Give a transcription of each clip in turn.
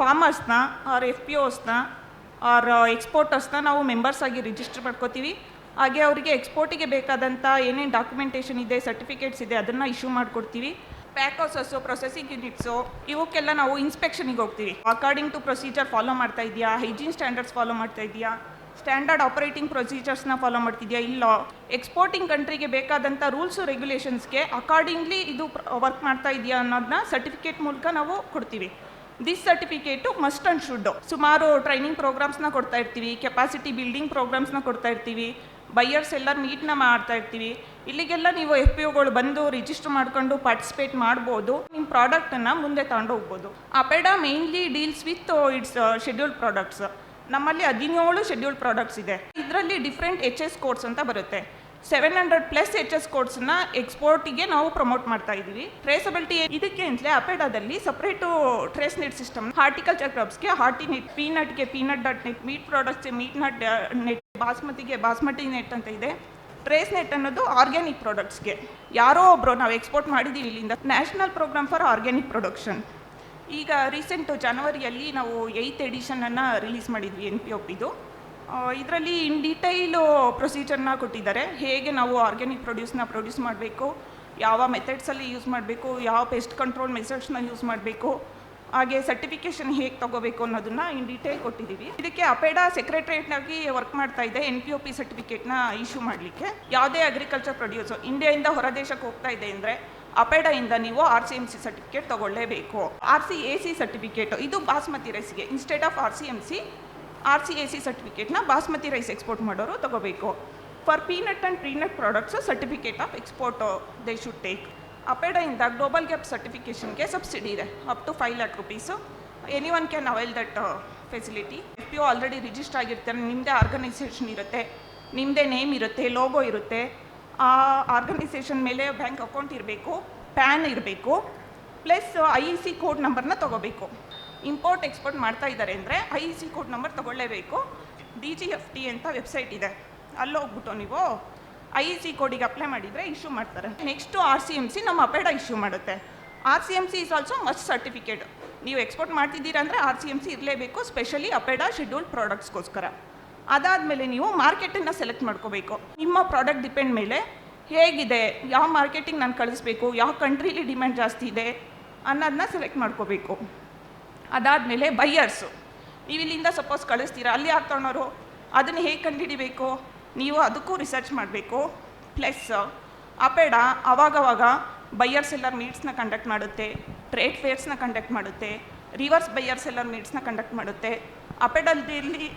ಫಾರ್ಮರ್ಸ್ನ or F P ಓಸ್ನ or ಎಕ್ಸ್ಪೋರ್ಟರ್ಸ್ನ ನಾವು ಮೆಂಬರ್ಸ್ ಆಗಿ ರಿಜಿಸ್ಟರ್ ಮಾಡ್ಕೋತೀವಿ. ಹಾಗೆ ಅವರಿಗೆ ಎಕ್ಸ್ಪೋರ್ಟಿಗೆ ಬೇಕಾದಂಥ ಏನೇನು ಡಾಕ್ಯುಮೆಂಟೇಷನ್ ಇದೆ ಸರ್ಟಿಫಿಕೇಟ್ಸ್ ಇದೆ, ಅದನ್ನು ಇಶ್ಯೂ ಮಾಡಿಕೊಡ್ತೀವಿ. ಪ್ಯಾಕ್ ಹೌಸಸ್ಸು ಪ್ರೊಸೆಸಿಂಗ್ ಯೂನಿಟ್ಸು ಇವಕ್ಕೆಲ್ಲ ನಾವು ಇನ್ಸ್ಪೆಕ್ಷನಿಗೆ ಹೋಗ್ತೀವಿ. ಅಕಾರ್ಡಿಂಗ್ ಟು ಪ್ರೊಸೀಜರ್ ಫಾಲೋ ಮಾಡ್ತಾ ಇದೆಯಾ ಹೈಜೀನ್ ಸ್ಟ್ಯಾಂಡರ್ಡ್ಸ್ ಫಾಲೋ ಮಾಡ್ತಾ ಇದೆಯಾ ಸ್ಟ್ಯಾಂಡರ್ಡ್ ಆಪರೇಟಿಂಗ್ ಪ್ರೊಸೀಜರ್ಸ್ನ ಫಾಲೋ ಮಾಡ್ತಿದೆಯಾ ಇಲ್ಲ? ಎಕ್ಸ್ಪೋರ್ಟಿಂಗ್ ಕಂಟ್ರಿಗೆ ಬೇಕಾದಂಥ ರೂಲ್ಸು ರೆಗ್ಯುಲೇಷನ್ಸ್ಗೆ ಅಕಾರ್ಡಿಂಗ್ಲಿ ಇದು ವರ್ಕ್ ಮಾಡ್ತಾ ಇದೆಯಾ ಅನ್ನೋದನ್ನ ಸರ್ಟಿಫಿಕೇಟ್ ಮೂಲಕ ನಾವು ಕೊಡ್ತೀವಿ. This certificate must and should ಸುಮಾರು ಟ್ರೈನಿಂಗ್ ಪ್ರೋಗ್ರಾಮ್ಸ್ನ ಕೊಡ್ತಾ ಇರ್ತೀವಿ ಕೆಪಾಸಿಟಿ ಬಿಲ್ಡಿಂಗ್ ಪ್ರೋಗ್ರಾಮ್ಸ್ನ ಕೊಡ್ತಾ ಇರ್ತೀವಿ ಬೈಯರ್ಸ್ ಎಲ್ಲ ಮೀಟ್ನ ಮಾಡ್ತಾ ಇರ್ತೀವಿ. ಇಲ್ಲಿಗೆಲ್ಲ ನೀವು ಎಫ್ ಪಿ ಒಗಳು ಬಂದು ರಿಜಿಸ್ಟರ್ ಮಾಡ್ಕೊಂಡು ಪಾರ್ಟಿಸಿಪೇಟ್ ಮಾಡ್ಬೋದು. ನಿಮ್ಮ ಪ್ರಾಡಕ್ಟನ್ನು ಮುಂದೆ ತಗೊಂಡು ಹೋಗ್ಬೋದು. APEDA mainly deals with its scheduled products ನಮ್ಮಲ್ಲಿ ಹದಿನೇಳು ಶೆಡ್ಯೂಲ್ಡ್ ಪ್ರಾಡಕ್ಟ್ಸ್ ಇದೆ. ಇದರಲ್ಲಿ ಡಿಫ್ರೆಂಟ್ ಎಚ್ ಎಸ್ ಕೋರ್ಸ್ ಅಂತ ಬರುತ್ತೆ. Seven hundred plus H S ಕೋಡ್ಸ್ನ ಎಕ್ಸ್ಪೋರ್ಟಿಗೆ ನಾವು ಪ್ರಮೋಟ್ ಮಾಡ್ತಾ ಇದ್ದೀವಿ. ಟ್ರೇಸಬಿಲಿಟಿ ಇದಕ್ಕೆ ಅಂತಲೇ ಅಪೇಡಾದಲ್ಲಿ separate trace net system horticulture ಕ್ರಾಪ್ಸ್ಗೆ hearty net ಪೀನಟ್ಗೆ ಪೀನಟ್ ಡಾಟ್ ನೆಟ್ ಮೀಟ್ ಪ್ರಾಡಕ್ಟ್ಸ್ಗೆ ಮೀಟ್ ನಟ್ ನೆಟ್ ಬಾಸ್ಮತಿಗೆ ಬಾಸ್ಮತಿ ನೆಟ್ ಅಂತ ಇದೆ. ಟ್ರೇಸ್ ನೆಟ್ ಅನ್ನೋದು ಆರ್ಗ್ಯಾನಿಕ್ ಪ್ರಾಡಕ್ಟ್ಸ್ಗೆ ಯಾರೋ ಒಬ್ಬರು ನಾವು ಎಕ್ಸ್ಪೋರ್ಟ್ ಮಾಡಿದ್ದೀವಿ ಇಲ್ಲಿಂದ. National programme for organic production ಈಗ ರೀಸೆಂಟು ಜನವರಿಯಲ್ಲಿ ನಾವು ಏಯ್ತ್ ಎಡಿಷನನ್ನು ರಿಲೀಸ್ ಮಾಡಿದ್ವಿ ಎನ್ ಪಿ ಒಪ್ಪಿದು ಪಿದು ಇದರಲ್ಲಿ ಇನ್ ಡೀಟೈಲು ಪ್ರೊಸೀಜರ್ನ ಕೊಟ್ಟಿದ್ದಾರೆ. ಹೇಗೆ ನಾವು ಆರ್ಗ್ಯಾನಿಕ್ ಪ್ರೊಡ್ಯೂಸ್ನ ಪ್ರೊಡ್ಯೂಸ್ ಮಾಡಬೇಕು, ಯಾವ ಮೆಥಡ್ಸಲ್ಲಿ ಯೂಸ್ ಮಾಡಬೇಕು, ಯಾವ ಪೆಸ್ಟ್ ಕಂಟ್ರೋಲ್ ಮೆಥಡ್ಸ್ನ ಯೂಸ್ ಮಾಡಬೇಕು, ಹಾಗೆ ಸರ್ಟಿಫಿಕೇಷನ್ ಹೇಗೆ ತಗೋಬೇಕು ಅನ್ನೋದನ್ನ ಇನ್ ಡೀಟೇಲ್ ಕೊಟ್ಟಿದ್ದೀವಿ. ಇದಕ್ಕೆ ಅಪೇಡ ಸೆಕ್ರೆಟ್ರೇಟ್ನಾಗಿ ವರ್ಕ್ ಮಾಡ್ತಾ ಇದೆ ಎನ್ ಪಿ ಒ ಪಿ ಸರ್ಟಿಫಿಕೇಟ್ನ ಇಶ್ಯೂ ಮಾಡಲಿಕ್ಕೆ. ಯಾವುದೇ ಅಗ್ರಿಕಲ್ಚರ್ ಪ್ರೊಡ್ಯೂಸು ಇಂಡಿಯಾಯಿಂದ ಹೊರದೇಶಕ್ಕೆ ಹೋಗ್ತಾ ಇದೆ ಅಂದರೆ, ಅಪೇಡಯಿಂದ ನೀವು R C M C certificate ತೊಗೊಳ್ಳೇಬೇಕು. R C A C certificate ಇದು basmati ರೈಸ್ಗೆ instead of R C M C R C A C ಸರ್ಟಿಫಿಕೇಟ್ನ basmati rice export ಮಾಡೋರು ತಗೋಬೇಕು. For peanut and peanut products certificate of export they should take ಅಪೇಡಯಿಂದ global gap ಸರ್ಟಿಫಿಕೇಷನ್ಗೆ subsidy ಇದೆ up to five lakh rupees any one can avail that facility F O already register ಆಗಿರ್ತಾರೆ ನಿಮ್ಮದೇ organisation ಇರುತ್ತೆ ನಿಮ್ಮದೇ name ಇರುತ್ತೆ logo ಇರುತ್ತೆ. ಆ organisation ಮೇಲೆ ಬ್ಯಾಂಕ್ ಅಕೌಂಟ್ ಇರಬೇಕು ಪ್ಯಾನ್ ಇರಬೇಕು plus I E C code ನಂಬರ್ನ ತೊಗೋಬೇಕು. ಇಂಪೋರ್ಟ್ ಎಕ್ಸ್ಪೋರ್ಟ್ ಮಾಡ್ತಾ ಇದ್ದಾರೆ ಅಂದರೆ ಐ ಸಿ ಕೋಡ್ ನಂಬರ್ ತೊಗೊಳ್ಳೇಬೇಕು. ಡಿ ಜಿ ಎಫ್ ಟಿ ಅಂತ ವೆಬ್ಸೈಟ್ ಇದೆ. ಅಲ್ಲಿ ಹೋಗ್ಬಿಟ್ಟು ನೀವು ಐ ಸಿ ಕೋಡಿಗೆ ಅಪ್ಲೈ ಮಾಡಿದರೆ ಇಶ್ಯೂ ಮಾಡ್ತಾರೆ. Next R C M C ನಮ್ಮ ಅಪೇಡ ಇಶ್ಯೂ ಮಾಡುತ್ತೆ. R C M C is also must certificate ನೀವು ಎಕ್ಸ್ಪೋರ್ಟ್ ಮಾಡ್ತಿದ್ದೀರಾ ಅಂದರೆ ಆರ್ ಸಿ ಎಂ ಸಿ ಇರಲೇಬೇಕು ಸ್ಪೆಷಲಿ ಅಪೇಡ ಶೆಡ್ಯೂಲ್ಡ್ ಪ್ರಾಡಕ್ಟ್ಸ್ಗೋಸ್ಕರ ಅದಾದಮೇಲೆ ನೀವು ಮಾರ್ಕೆಟನ್ನು ಸೆಲೆಕ್ಟ್ ಮಾಡ್ಕೋಬೇಕು. ನಿಮ್ಮ ಪ್ರಾಡಕ್ಟ್ ಡಿಪೆಂಡ್ ಮೇಲೆ ಹೇಗಿದೆ, ಯಾವ ಮಾರ್ಕೆಟಿಂಗ್ ನಾನು ಕಳಿಸ್ಬೇಕು, ಯಾವ ಕಂಟ್ರೀಲಿ ಡಿಮ್ಯಾಂಡ್ ಜಾಸ್ತಿ ಇದೆ ಅನ್ನೋದನ್ನ ಸೆಲೆಕ್ಟ್ ಮಾಡ್ಕೋಬೇಕು. ಅದಾದಮೇಲೆ ಬೈಯರ್ಸು. ನೀವು ಇಲ್ಲಿಂದ ಸಪೋಸ್ ಕಳಿಸ್ತೀರಾ? ಅಲ್ಲಿ ಯಾರು ತೊಗೊಳೋರು ಅದನ್ನು ಹೇಗೆ ಕಂಡುಹಿಡಿಬೇಕು? ನೀವು ಅದಕ್ಕೂ ರಿಸರ್ಚ್ ಮಾಡಬೇಕು. ಪ್ಲಸ್ ಅಪೇಡ ಅವಾಗವಾಗ ಬೈಯರ್ಸ್ ಎಲ್ಲರ್ ಮೀಟ್ಸ್ನ ಕಂಡಕ್ಟ್ ಮಾಡುತ್ತೆ. ಟ್ರೇಡ್ ಫೇರ್ಸ್ನ ಕಂಡಕ್ಟ್ ಮಾಡುತ್ತೆ. ರಿವರ್ಸ್ ಬೈಯರ್ಸ್ ಎಲ್ಲರ್ ಮೀಟ್ಸ್ನ ಕಂಡಕ್ಟ್ ಮಾಡುತ್ತೆ. ಅಪೆಡಲ್ಲಿ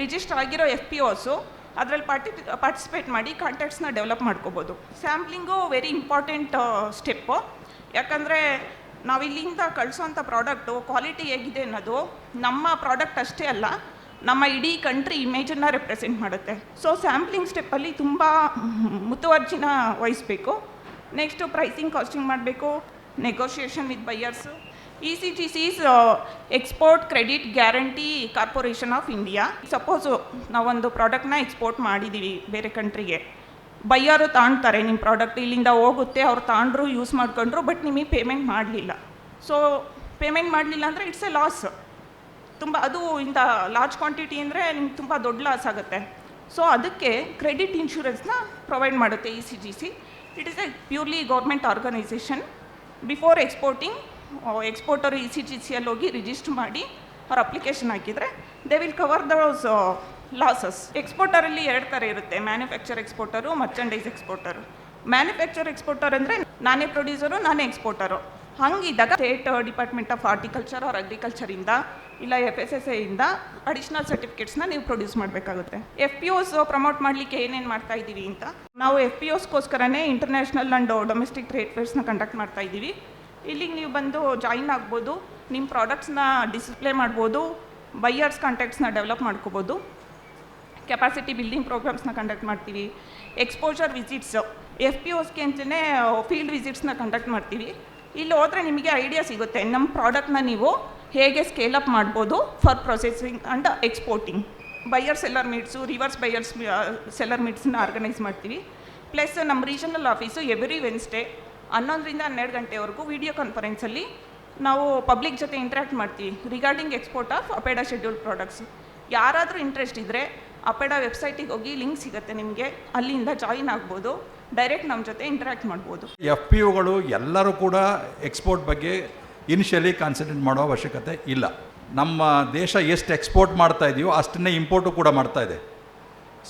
ರಿಜಿಸ್ಟರ್ ಆಗಿರೋ ಎಫ್ ಪಿ ಓಸು ಅದರಲ್ಲಿ ಪಾರ್ಟಿ ಪಾರ್ಟಿಸಿಪೇಟ್ ಮಾಡಿ ಕಾಂಟ್ಯಾಕ್ಟ್ಸ್ನ ಡೆವಲಪ್ ಮಾಡ್ಕೋಬೋದು. ಸ್ಯಾಂಪ್ಲಿಂಗು ವೆರಿ ಇಂಪಾರ್ಟೆಂಟ್ ಸ್ಟೆಪ್ಪು ಯಾಕಂದರೆ ನಾವು ಇಲ್ಲಿಂದ ಕಳಿಸೋಂಥ ಪ್ರಾಡಕ್ಟು ಕ್ವಾಲಿಟಿ ಹೇಗಿದೆ ಅನ್ನೋದು ನಮ್ಮ ಪ್ರಾಡಕ್ಟ್ ಅಷ್ಟೇ ಅಲ್ಲ, ನಮ್ಮ ಇಡೀ ಕಂಟ್ರಿ ಇಮೇಜನ್ನು ರೆಪ್ರೆಸೆಂಟ್ ಮಾಡುತ್ತೆ. ಸೊ ಸ್ಯಾಂಪ್ಲಿಂಗ್ ಸ್ಟೆಪ್ಪಲ್ಲಿ ತುಂಬ ಮುತುವರ್ಜಿನ ವಹಿಸಬೇಕು. ನೆಕ್ಸ್ಟು ಪ್ರೈಸಿಂಗ್ ಕಾಸ್ಟಿಂಗ್ ಮಾಡಬೇಕು. Negotiation with buyers E C G C's export credit guarantee corporation of India suppose ನಾವೊಂದು ಪ್ರಾಡಕ್ಟ್ನ ಎಕ್ಸ್ಪೋರ್ಟ್ ಮಾಡಿದ್ದೀವಿ ಬೇರೆ ಕಂಟ್ರಿಗೆ ಬೈಯರು ತಾಣ್ತಾರೆ ನಿಮ್ಮ ಪ್ರಾಡಕ್ಟ್ ಇಲ್ಲಿಂದ ಹೋಗುತ್ತೆ, ಅವ್ರು ತಾಂಡ್ರು ಯೂಸ್ ಮಾಡ್ಕೊಂಡ್ರು ಬಟ್ ನಿಮಗೆ ಪೇಮೆಂಟ್ ಮಾಡಲಿಲ್ಲ. ಸೊ ಪೇಮೆಂಟ್ ಮಾಡಲಿಲ್ಲ ಅಂದರೆ ಇಟ್ಸ್ ಎ ಲಾಸ್ ತುಂಬ, ಅದು ಇಂಥ ಲಾರ್ಜ್ ಕ್ವಾಂಟಿಟಿ ಅಂದರೆ ನಿಮ್ಗೆ ತುಂಬ ದೊಡ್ಡ ಲಾಸ್ ಆಗುತ್ತೆ. ಸೊ ಅದಕ್ಕೆ ಕ್ರೆಡಿಟ್ ಇನ್ಶೂರೆನ್ಸ್ನ ಪ್ರೊವೈಡ್ ಮಾಡುತ್ತೆ E C G C it is a purely government organisation before exporting exporter E C G ಸಿಯಲ್ಲಿ ಹೋಗಿ ರಿಜಿಸ್ಟರ್ ಮಾಡಿ, ಅವ್ರ ಅಪ್ಲಿಕೇಶನ್ ಹಾಕಿದರೆ they will cover those losses ಎಕ್ಸ್ಪೋರ್ಟರಲ್ಲಿ ಎರಡು ಥರ ಇರುತ್ತೆ. Manufacture exporter merchandise exporter manufacture exporter ಅಂದರೆ ನಾನೇ ಪ್ರೊಡ್ಯೂಸರು ನಾನೇ exporter ಹಂಗಿದ್ದಾಗ state department of horticulture or ಅಗ್ರಿಕಲ್ಚರಿಂದ ಇಲ್ಲ ಎಫ್ ಎಸ್ ಎಸ್ ಎಯಿಂದ ಅಡಿಷ್ನಲ್ ಸರ್ಟಿಫಿಕೇಟ್ಸ್ನ ನೀವು ಪ್ರೊಡ್ಯೂಸ್ ಮಾಡಬೇಕಾಗುತ್ತೆ. ಎಫ್ ಪಿ ಓಸ್ ಪ್ರಮೋಟ್ ಮಾಡಲಿಕ್ಕೆ ಏನೇನು ಮಾಡ್ತಾ ಇದ್ದೀವಿ ಅಂತ. ನಾವು ಎಫ್ ಪಿ ಓಸ್ಗೋಸ್ಕರನೇ ಇಂಟರ್ನ್ಯಾಷನಲ್ ಆ್ಯಂಡ್ ಡೊಮೆಸ್ಟಿಕ್ ಟ್ರೇಡ್ ಫೇರ್ಸ್ನ ಕಂಡಕ್ಟ್ ಮಾಡ್ತಾ ಇದ್ದೀವಿ. ಇಲ್ಲಿಗೆ ನೀವು ಬಂದು ಜಾಯಿನ್ ಆಗ್ಬೋದು. ನಿಮ್ಮ ಪ್ರಾಡಕ್ಟ್ಸ್ನ ಡಿಸ್ಪ್ಲೇ ಮಾಡ್ಬೋದು. ಬೈಯರ್ಸ್ ಕಾಂಟ್ಯಾಕ್ಟ್ಸ್ನ ಡೆವಲಪ್ ಮಾಡ್ಕೋಬೋದು. ಕೆಪಾಸಿಟಿ ಬಿಲ್ಡಿಂಗ್ ಪ್ರೋಗ್ರಾಮ್ಸ್ನ ಕಂಡಕ್ಟ್ ಮಾಡ್ತೀವಿ. ಎಕ್ಸ್ಪೋಜರ್ ವಿಸಿಟ್ಸ್ ಎಫ್ ಪಿ ಓಸ್ಗೆ ಅಂತಲೇ ಫೀಲ್ಡ್ ವಿಸಿಟ್ಸ್ನ ಕಂಡಕ್ಟ್ ಮಾಡ್ತೀವಿ. ಇಲ್ಲಿ ಹೋದರೆ ನಿಮಗೆ ಐಡಿಯಾ ಸಿಗುತ್ತೆ ನಮ್ಮ ಪ್ರಾಡಕ್ಟ್ನ ನೀವು ಹೇಗೆ ಸ್ಕೇಲ್ ಅಪ್ ಮಾಡ್ಬೋದು for processing and exporting buyer seller meets reverse buyers seller ಮೀಟ್ಸನ್ನ organise ಮಾಡ್ತೀವಿ. ಪ್ಲಸ್ ನಮ್ಮ ರೀಜನಲ್ ಆಫೀಸು ಎವ್ರಿ ವೆನ್ಸ್ಡೇ ಹನ್ನೊಂದರಿಂದ ಹನ್ನೆರಡು ಗಂಟೆವರೆಗೂ ವಿಡಿಯೋ ಕಾನ್ಫರೆನ್ಸಲ್ಲಿ ನಾವು ಪಬ್ಲಿಕ್ ಜೊತೆ ಇಂಟ್ರ್ಯಾಕ್ಟ್ ಮಾಡ್ತೀವಿ regarding export of APEDA schedule products ಯಾರಾದರೂ ಇಂಟ್ರೆಸ್ಟ್ ಇದ್ದರೆ ಅಪೇಡಾ ವೆಬ್ಸೈಟಿಗೆ ಹೋಗಿ ಲಿಂಕ್ ಸಿಗುತ್ತೆ ನಿಮಗೆ, ಅಲ್ಲಿಂದ ಜಾಯಿನ್ ಆಗ್ಬೋದು, ಡೈರೆಕ್ಟ್ ನಮ್ಮ ಜೊತೆ ಇಂಟ್ರ್ಯಾಕ್ಟ್ ಮಾಡ್ಬೋದು. ಎಫ್ ಪಿ ಯುಗಳು ಎಲ್ಲರೂ ಕೂಡ ಎಕ್ಸ್ಪೋರ್ಟ್ ಬಗ್ಗೆ ಇನಿಷಿಯಲಿ ಕಾನ್ಸಂಟ್ರೇಟ್ ಮಾಡೋ ಅವಶ್ಯಕತೆ ಇಲ್ಲ. ನಮ್ಮ ದೇಶ ಎಷ್ಟು ಎಕ್ಸ್ಪೋರ್ಟ್ ಮಾಡ್ತಾ ಇದೆಯೋ ಅಷ್ಟನ್ನೇ ಇಂಪೋರ್ಟು ಕೂಡ ಮಾಡ್ತಾ ಇದೆ.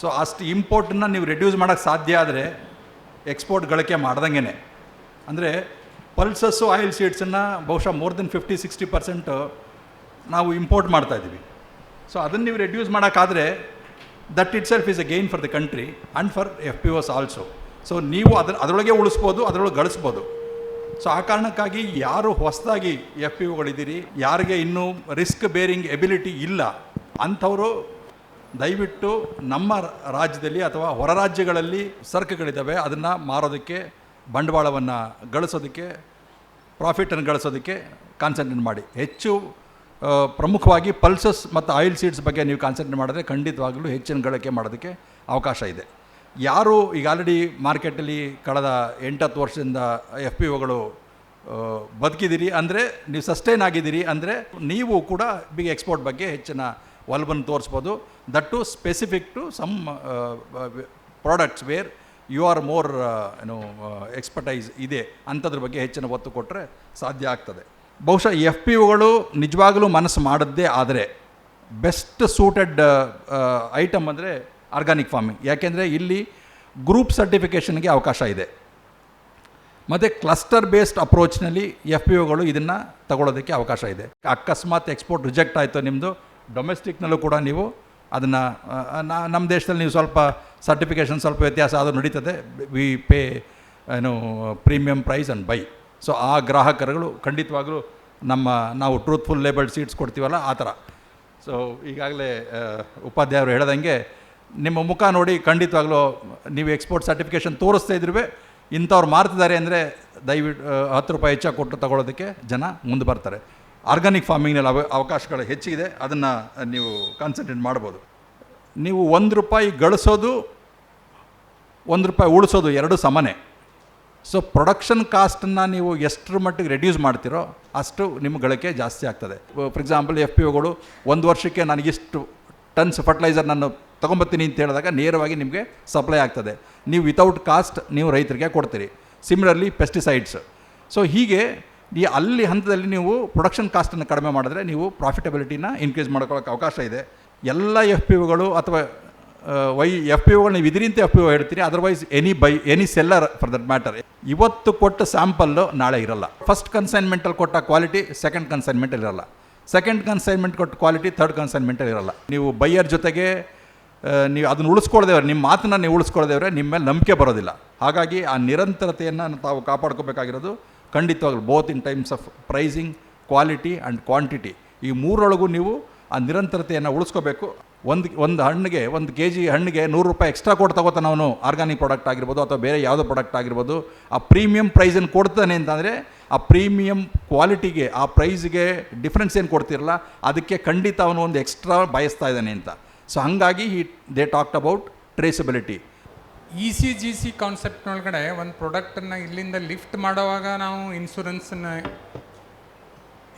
ಸೊ, ಅಷ್ಟು ಇಂಪೋರ್ಟನ್ನು ನೀವು ರೆಡ್ಯೂಸ್ ಮಾಡೋಕ್ಕೆ ಸಾಧ್ಯ ಆದರೆ ಎಕ್ಸ್ಪೋರ್ಟ್ ಗಳಿಕೆ ಮಾಡ್ದಂಗೆ ಅಂದರೆ ಪಲ್ಸಸ್ಸು ಆಯಿಲ್ ಸೀಡ್ಸನ್ನು ಬಹುಶಃ more than fifty, sixty percent ನಾವು ಇಂಪೋರ್ಟ್ ಮಾಡ್ತಾ ಇದ್ದೀವಿ. ಸೊ, ಅದನ್ನು ನೀವು reduce ಮಾಡೋಕ್ಕಾದರೆ that itself is a gain for the country and for F P Os also so ನೀವು ಅದರ, ಅದರೊಳಗೆ ಉಳಿಸ್ಬೋದು, ಅದರೊಳಗೆ ಗಳಿಸ್ಬೋದು. ಸೊ ಆ ಕಾರಣಕ್ಕಾಗಿ ಯಾರು ಹೊಸದಾಗಿ ಎಫ್ ಪಿ ಒಗಳಿದ್ದೀರಿ ಯಾರಿಗೆ ಇನ್ನೂ ರಿಸ್ಕ್ ಬೇರಿಂಗ್ ಎಬಿಲಿಟಿ ಇಲ್ಲ, ಅಂಥವರು ದಯವಿಟ್ಟು ನಮ್ಮ ರಾಜ್ಯದಲ್ಲಿ ಅಥವಾ ಹೊರ ರಾಜ್ಯಗಳಲ್ಲಿ ಸರಕುಗಳಿದ್ದಾವೆ, ಅದನ್ನು ಮಾರೋದಕ್ಕೆ, ಬಂಡವಾಳವನ್ನು ಗಳಿಸೋದಕ್ಕೆ ಪ್ರಾಫಿಟನ್ನು ಗಳಿಸೋದಕ್ಕೆ ಕಾನ್ಸಂಟ್ರೇಟ್ ಮಾಡಿ. ಹೆಚ್ಚು ಪ್ರಮುಖವಾಗಿ ಪಲ್ಸಸ್ ಮತ್ತು ಆಯಿಲ್ ಸೀಡ್ಸ್ ಬಗ್ಗೆ ನೀವು ಕಾನ್ಸಂಟ್ರೇಟ್ ಮಾಡಿದ್ರೆ ಖಂಡಿತವಾಗಲೂ ಹೆಚ್ಚಿನ ಗಳಿಕೆ ಮಾಡೋದಕ್ಕೆ ಅವಕಾಶ ಇದೆ. ಯಾರು ಈಗ ಆಲ್ರೆಡಿ ಮಾರ್ಕೆಟಲ್ಲಿ ಕಳೆದ ಎಂಟತ್ತು ವರ್ಷದಿಂದ ಎಫ್ ಪಿ ಒಗಳು ಬದುಕಿದ್ದೀರಿ ಅಂದರೆ ನೀವು ಸಸ್ಟೈನ್ ಆಗಿದ್ದೀರಿ ಅಂದರೆ ನೀವು ಕೂಡ ಬಿಗ್ ಎಕ್ಸ್ಪೋರ್ಟ್ ಬಗ್ಗೆ ಹೆಚ್ಚಿನ ಒಲ್ಬನ್ನು ತೋರಿಸ್ಬೋದು. That to specific to some products where you are more ಏನು ಎಕ್ಸ್ಪರ್ಟೈಸ್ ಇದೆ ಅಂಥದ್ರ ಬಗ್ಗೆ ಹೆಚ್ಚಿನ ಒತ್ತು ಕೊಟ್ಟರೆ ಸಾಧ್ಯ ಆಗ್ತದೆ. ಬಹುಶಃ ಎಫ್ ಪಿ ಒಗಳು ನಿಜವಾಗಲೂ ಮನಸ್ಸು ಮಾಡದ್ದೇ ಆದರೆ ಬೆಸ್ಟ್ ಸೂಟೆಡ್ ಐಟಮ್ ಅಂದರೆ ಆರ್ಗಾನಿಕ್ ಫಾರ್ಮಿಂಗ್ ಯಾಕೆಂದರೆ ಇಲ್ಲಿ ಗ್ರೂಪ್ ಸರ್ಟಿಫಿಕೇಷನ್ಗೆ ಅವಕಾಶ ಇದೆ. ಮತ್ತು ಕ್ಲಸ್ಟರ್ ಬೇಸ್ಡ್ ಅಪ್ರೋಚ್ನಲ್ಲಿ ಎಫ್ ಪಿ ಒಗಳು ಇದನ್ನು ತಗೊಳ್ಳೋದಕ್ಕೆ ಅವಕಾಶ ಇದೆ. ಅಕಸ್ಮಾತ್ ಎಕ್ಸ್ಪೋರ್ಟ್ ರಿಜೆಕ್ಟ್ ಆಯಿತು ನಿಮ್ಮದು ಡೊಮೆಸ್ಟಿಕ್ನಲ್ಲೂ ಕೂಡ ನೀವು ಅದನ್ನು ನಮ್ಮ ದೇಶದಲ್ಲಿ ನೀವು ಸ್ವಲ್ಪ ಸರ್ಟಿಫಿಕೇಷನ್ ಸ್ವಲ್ಪ ವ್ಯತ್ಯಾಸ ಆದರೂ ನಡೀತದೆ. ವಿ ಪೇ ಏನು premium price and buy so ಆ ಗ್ರಾಹಕರುಗಳು ಖಂಡಿತವಾಗಲೂ ನಮ್ಮ, ನಾವು ಟ್ರೂತ್ಫುಲ್ ಲೇಬಲ್ಡ್ ಸೀಟ್ಸ್ ಕೊಡ್ತೀವಲ್ಲ, ಆ ಥರ. ಸೊ ಈಗಾಗಲೇ ಉಪಾಧ್ಯಾಯರು ಹೇಳ್ದಂಗೆ ನಿಮ್ಮ ಮುಖ ನೋಡಿ ಖಂಡಿತವಾಗ್ಲೂ ನೀವು ಎಕ್ಸ್ಪೋರ್ಟ್ ಸರ್ಟಿಫಿಕೇಷನ್ ತೋರಿಸ್ತಾ ಇದ್ರೂ ಇಂಥವ್ರು ಮಾರ್ತಿದ್ದಾರೆ ಅಂದರೆ ದಯವಿಟ್ಟು ಹತ್ತು ರೂಪಾಯಿ ಹೆಚ್ಚಾಗಿ ಕೊಟ್ಟು ತಗೊಳ್ಳೋದಕ್ಕೆ ಜನ ಮುಂದೆ ಬರ್ತಾರೆ. ಆರ್ಗಾನಿಕ್ ಫಾರ್ಮಿಂಗ್ನಲ್ಲಿ ಅವ, ಅವಕಾಶಗಳು ಹೆಚ್ಚಿದೆ ಅದನ್ನು ನೀವು ಕಾನ್ಸಂಟ್ರೇಟ್ ಮಾಡ್ಬೋದು. ನೀವು ಒಂದು ರೂಪಾಯಿ ಗಳಿಸೋದು, ಒಂದು ರೂಪಾಯಿ ಉಳಿಸೋದು ಎರಡು ಸಮನೆ. ಸೊ ಪ್ರೊಡಕ್ಷನ್ ಕಾಸ್ಟನ್ನು ನೀವು ಎಷ್ಟರ ಮಟ್ಟಿಗೆ ರೆಡ್ಯೂಸ್ ಮಾಡ್ತೀರೋ ಅಷ್ಟು ನಿಮ್ಮ ಗಳಿಕೆ ಜಾಸ್ತಿ ಆಗ್ತದೆ. ಫಾರ್ ಎಕ್ಸಾಂಪಲ್ ಎಫ್ ಪಿ ಒಗಳು ಒಂದು ವರ್ಷಕ್ಕೆ ನನಗಿಷ್ಟು ಟನ್ಸ್ ಫರ್ಟಿಲೈಸರ್ ನಾನು ತೊಗೊಂಬತ್ತೀನಿ ಅಂತ ಹೇಳಿದಾಗ ನೇರವಾಗಿ ನಿಮಗೆ ಸಪ್ಲೈ ಆಗ್ತದೆ. ನೀವು ವಿತೌಟ್ ಕಾಸ್ಟ್ ನೀವು ರೈತರಿಗೆ ಕೊಡ್ತೀರಿ. ಸಿಮಿಲರ್ಲಿ ಪೆಸ್ಟಿಸೈಡ್ಸ್ ಸೊ ಹೀಗೆ ಈ ಅಲ್ಲಿ ಹಂತದಲ್ಲಿ ನೀವು ಪ್ರೊಡಕ್ಷನ್ ಕಾಸ್ಟನ್ನು ಕಡಿಮೆ ಮಾಡಿದ್ರೆ ನೀವು ಪ್ರಾಫಿಟಬಿಲಿಟಿನ ಇನ್ಕ್ರೀಸ್ ಮಾಡ್ಕೊಳ್ಳೋಕೆ ಅವಕಾಶ ಇದೆ. ಎಲ್ಲ ಎಫ್ ಪಿ ಒಗಳು ಅಥವಾ ವೈ ಎಫ್ ಪಿ ಒಗಳು ನೀವು ಇದರಿಂದ ಎಫ್ ಪಿ ಒ ಹೇಳ್ತೀರಿ otherwise any buy any seller for that matter ಇವತ್ತು ಕೊಟ್ಟ ಸ್ಯಾಂಪಲ್ಲು ನಾಳೆ ಇರಲ್ಲ. ಫಸ್ಟ್ ಕನ್ಸೈನ್ಮೆಂಟಲ್ಲಿ ಕೊಟ್ಟ ಕ್ವಾಲಿಟಿ ಸೆಕೆಂಡ್ ಕನ್ಸೈನ್ಮೆಂಟಲ್ಲಿ ಇರಲ್ಲ. ಸೆಕೆಂಡ್ ಕನ್ಸೈನ್ಮೆಂಟ್ ಕೊಟ್ಟ ಕ್ವಾಲಿಟಿ ಥರ್ಡ್ ಕನ್ಸೈನ್ಮೆಂಟಲ್ಲಿ ಇರಲ್ಲ. ನೀವು ಬೈಯರ್ ಜೊತೆಗೆ ನೀವು ಅದನ್ನು ಉಳಿಸ್ಕೊಳ್ದೇವ್ರೆ ನಿಮ್ಮ ಮಾತನ್ನು ನೀವು ಉಳಿಸ್ಕೊಳ್ದೇವ್ರೆ ನಿಮ್ಮ ಮೇಲೆ ನಂಬಿಕೆ ಬರೋದಿಲ್ಲ. ಹಾಗಾಗಿ ಆ ನಿರಂತರತೆಯನ್ನು ತಾವು ಕಾಪಾಡ್ಕೋಬೇಕಾಗಿರೋದು ಖಂಡಿತವಾಗ್ಲು both in times of pricing quality and quantity ಈ ಮೂರೊಳಗೂ ನೀವು ಆ ನಿರಂತರತೆಯನ್ನು ಉಳಿಸ್ಕೋಬೇಕು. ಒಂದು ಒಂದು ಹಣ್ಣಿಗೆ, ಒಂದು ಕೆ ಜಿ ಹಣ್ಣಿಗೆ ನೂರು ರೂಪಾಯಿ ಎಕ್ಸ್ಟ್ರಾ ಕೊಟ್ಟು ತಗೋತಾನೆ ಅವನು. ಆರ್ಗಾನಿಕ್ ಪ್ರಾಡಕ್ಟ್ ಆಗಿರ್ಬೋದು ಅಥವಾ ಬೇರೆ ಯಾವುದೋ ಪ್ರಾಡಕ್ಟ್ ಆಗಿರ್ಬೋದು. ಆ ಪ್ರೀಮಿಯಂ ಪ್ರೈಸನ್ನು ಕೊಡ್ತಾನೆ ಅಂತಂದರೆ ಆ ಪ್ರೀಮಿಯಂ ಕ್ವಾಲಿಟಿಗೆ ಆ ಪ್ರೈಸ್ಗೆ ಡಿಫ್ರೆನ್ಸ್ ಏನು ಕೊಡ್ತಿರಲ್ಲ, ಅದಕ್ಕೆ ಖಂಡಿತ ಅವನು ಒಂದು ಎಕ್ಸ್ಟ್ರಾ ಬಯಸ್ತಾ ಇದ್ದಾನೆ ಅಂತ. ಸೊ ಹಾಗಾಗಿ ಈ they talked about traceability E C G C ಕಾನ್ಸೆಪ್ಟ್ನೊಳಗಡೆ ಒಂದು ಪ್ರಾಡಕ್ಟನ್ನು ಇಲ್ಲಿಂದ ಲಿಫ್ಟ್ ಮಾಡುವಾಗ ನಾವು ಇನ್ಸೂರೆನ್ಸನ್ನು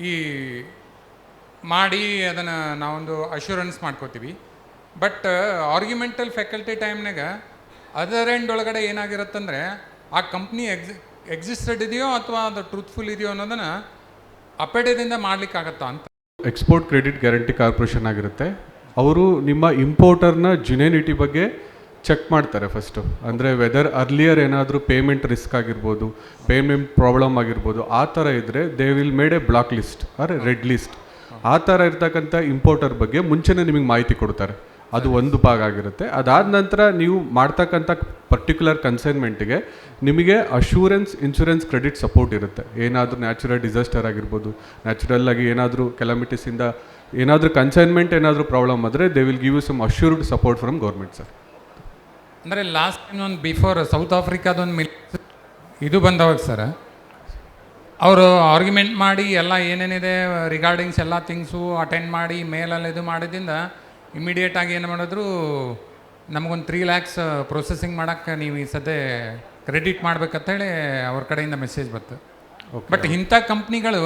ಈ ಮಾಡಿ ಅದನ್ನು ನಾವೊಂದು ಅಶ್ಯೂರೆನ್ಸ್ ಮಾಡ್ಕೋತೀವಿ. ಬಟ್ ಆರ್ಗ್ಯುಮೆಂಟಲ್ ಫ್ಯಾಕಲ್ಟಿ ಟೈಮ್ನಾಗ ಅದರ್ ಎಂಡ್ ಒಳಗಡೆ ಏನಾಗಿರುತ್ತಂದರೆ, ಆ ಕಂಪ್ನಿ ಎಕ್ಸಿ ಎಕ್ಸಿಸ್ಟೆಡ್ ಇದೆಯೋ ಅಥವಾ ಅದು ಟ್ರೂತ್ಫುಲ್ ಇದೆಯೋ ಅನ್ನೋದನ್ನು ಅಪೇಡದಿಂದ ಮಾಡಲಿಕ್ಕಾಗತ್ತಾ ಅಂತ. ಎಕ್ಸ್ಪೋರ್ಟ್ ಕ್ರೆಡಿಟ್ ಗ್ಯಾರಂಟಿ ಕಾರ್ಪೊರೇಷನ್ ಆಗಿರುತ್ತೆ. ಅವರು ನಿಮ್ಮ ಇಂಪೋರ್ಟರ್ನ ಜುನೇನಿಟಿ ಬಗ್ಗೆ ಚೆಕ್ ಮಾಡ್ತಾರೆ ಫಸ್ಟು ಅಂದರೆ ವೆದರ್ ಅರ್ಲಿಯರ್ ಏನಾದರೂ ಪೇಮೆಂಟ್ ರಿಸ್ಕ್ ಆಗಿರ್ಬೋದು ಪೇಮೆಂಟ್ ಪ್ರಾಬ್ಲಮ್ ಆಗಿರ್ಬೋದು, ಆ ಥರ ಇದ್ದರೆ they will made a black list or red list ಆ ಥರ ಇರ್ತಕ್ಕಂಥ ಇಂಪೋರ್ಟರ್ ಬಗ್ಗೆ ಮುಂಚೆನೇ ನಿಮಗೆ ಮಾಹಿತಿ ಕೊಡ್ತಾರೆ. ಅದು ಒಂದು ಭಾಗ ಆಗಿರುತ್ತೆ. ಅದಾದ ನಂತರ ನೀವು ಮಾಡ್ತಕ್ಕಂಥ ಪರ್ಟಿಕ್ಯುಲರ್ ಕನ್ಸೈನ್ಮೆಂಟ್ಗೆ ನಿಮಗೆ ಅಶೂರೆನ್ಸ್ ಇನ್ಶೂರೆನ್ಸ್ ಕ್ರೆಡಿಟ್ ಸಪೋರ್ಟ್ ಇರುತ್ತೆ. ಏನಾದರೂ ನ್ಯಾಚುರಲ್ ಡಿಸಾಸ್ಟರ್ ಆಗಿರ್ಬೋದು ನ್ಯಾಚುರಲ್ ಆಗಿ ಏನಾದರೂ ಕೆಲಮಿಟೀಸಿಂದ ಏನಾದರೂ ಕನ್ಸೈನ್ಮೆಂಟ್ ಏನಾದರೂ ಪ್ರಾಬ್ಲಮ್ ಆದರೆ they will give you some assured support from government sir ಅಂದರೆ ಲಾಸ್ಟ್ ಟೈಮ್ ಒಂದು ಬಿಫೋರ್ ಸೌತ್ ಆಫ್ರಿಕಾದೊಂದು ಮಿಲ್ ಇದು ಬಂದವಾಗ ಸರ್ ಅವರು ಆರ್ಗ್ಯುಮೆಂಟ್ ಮಾಡಿ ಎಲ್ಲ ಏನೇನಿದೆ ರಿಗಾರ್ಡಿಂಗ್ಸ್ ಎಲ್ಲ ಥಿಂಗ್ಸು ಅಟೆಂಡ್ ಮಾಡಿ ಮೇಲಲ್ಲಿ ಇದು ಮಾಡಿದಿಂದ ಇಮಿಡಿಯೇಟಾಗಿ ಏನು ಮಾಡಿದ್ರು ನಮಗೊಂದು ತ್ರೀ ಲ್ಯಾಕ್ಸ್ ಪ್ರೊಸೆಸಿಂಗ್ ಮಾಡೋಕ್ಕೆ ನೀವು ಈ ಸದ್ಯ ಕ್ರೆಡಿಟ್ ಮಾಡ್ಬೇಕಂತೇಳಿ ಅವ್ರ ಕಡೆಯಿಂದ ಮೆಸೇಜ್ ಬಂತು. ಬಟ್ ಇಂಥ ಕಂಪ್ನಿಗಳು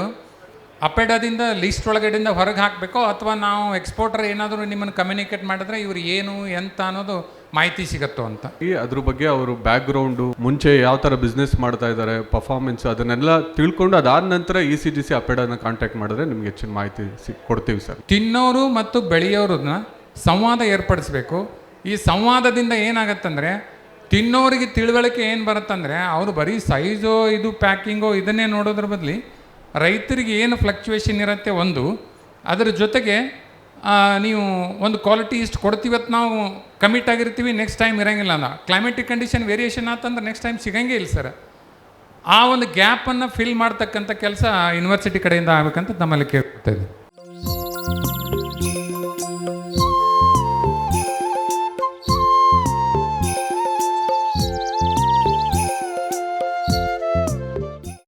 ಅಪೆಡದಿಂದ ಲಿಸ್ಟ್ ಒಳಗಡೆಯಿಂದ ಹೊರಗೆ ಹಾಕಬೇಕೋ ಅಥವಾ ನಾವು ಎಕ್ಸ್ಪೋರ್ಟರ್ ಏನಾದರೂ ನಿಮ್ಮನ್ನು ಕಮ್ಯುನಿಕೇಟ್ ಮಾಡಿದ್ರೆ ಇವರು ಏನು ಎಂತ ಅನ್ನೋದು ಮಾಹಿತಿ ಸಿಗುತ್ತೋ ಅಂತ. ಈ ಅದ್ರ ಬಗ್ಗೆ ಅವರು ಬ್ಯಾಕ್ಗ್ರೌಂಡು ಮುಂಚೆ ಯಾವ ಥರ ಬಿಸ್ನೆಸ್ ಮಾಡ್ತಾ ಇದ್ದಾರೆ ಪರ್ಫಾರ್ಮೆನ್ಸ್ ಅದನ್ನೆಲ್ಲ ತಿಳ್ಕೊಂಡು ಅದಾದ ನಂತರ ಇ ಸಿ ಜಿ ಸಿ ಅಪೇಡನ್ನು ಕಾಂಟ್ಯಾಕ್ಟ್ ಮಾಡಿದ್ರೆ ನಿಮ್ಗೆ ಹೆಚ್ಚಿನ ಮಾಹಿತಿ ಸಿಕ್ ಕೊಡ್ತೀವಿ ಸರ್. ತಿನ್ನೋರು ಮತ್ತು ಬೆಳೆಯೋರನ್ನ ಸಂವಾದ ಏರ್ಪಡಿಸ್ಬೇಕು. ಈ ಸಂವಾದದಿಂದ ಏನಾಗತ್ತಂದರೆ ತಿನ್ನೋರಿಗೆ ತಿಳುವಳಿಕೆ ಏನು ಬರುತ್ತಂದರೆ ಅವರು ಬರೀ ಸೈಜು ಇದು ಪ್ಯಾಕಿಂಗೋ ಇದನ್ನೇ ನೋಡೋದ್ರ ಬದಲಿ ರೈತರಿಗೆ ಏನು ಫ್ಲಕ್ಚುಯೇಷನ್ ಇರುತ್ತೆ ಒಂದು ಅದರ ಜೊತೆಗೆ ನೀವು ಒಂದು ಕ್ವಾಲಿಟಿ ಇಷ್ಟು ಕೊಡ್ತೀವತ್ತು ನಾವು ಕಮಿಟ್ ಆಗಿರ್ತೀವಿ ನೆಕ್ಸ್ಟ್ ಟೈಮ್ ಇರೋಂಗಿಲ್ಲ ಅಲ್ಲ ಕ್ಲೈಮೆಟಿಕ್ ಕಂಡೀಷನ್ ವೇರಿಯೇಷನ್ ಆತಂದ್ರೆ ನೆಕ್ಸ್ಟ್ ಟೈಮ್ ಸಿಗಂಗೇ ಇಲ್ಲ ಸರ್ ಆ ಒಂದು ಗ್ಯಾಪನ್ನು ಫಿಲ್ ಮಾಡ್ತಕ್ಕಂಥ ಕೆಲಸ ಯೂನಿವರ್ಸಿಟಿ ಕಡೆಯಿಂದ ಆಗಬೇಕಂತ ನಮ್ಮಲ್ಲಿ ಕೇಳ್ತಾ ಇದ್ದೀವಿ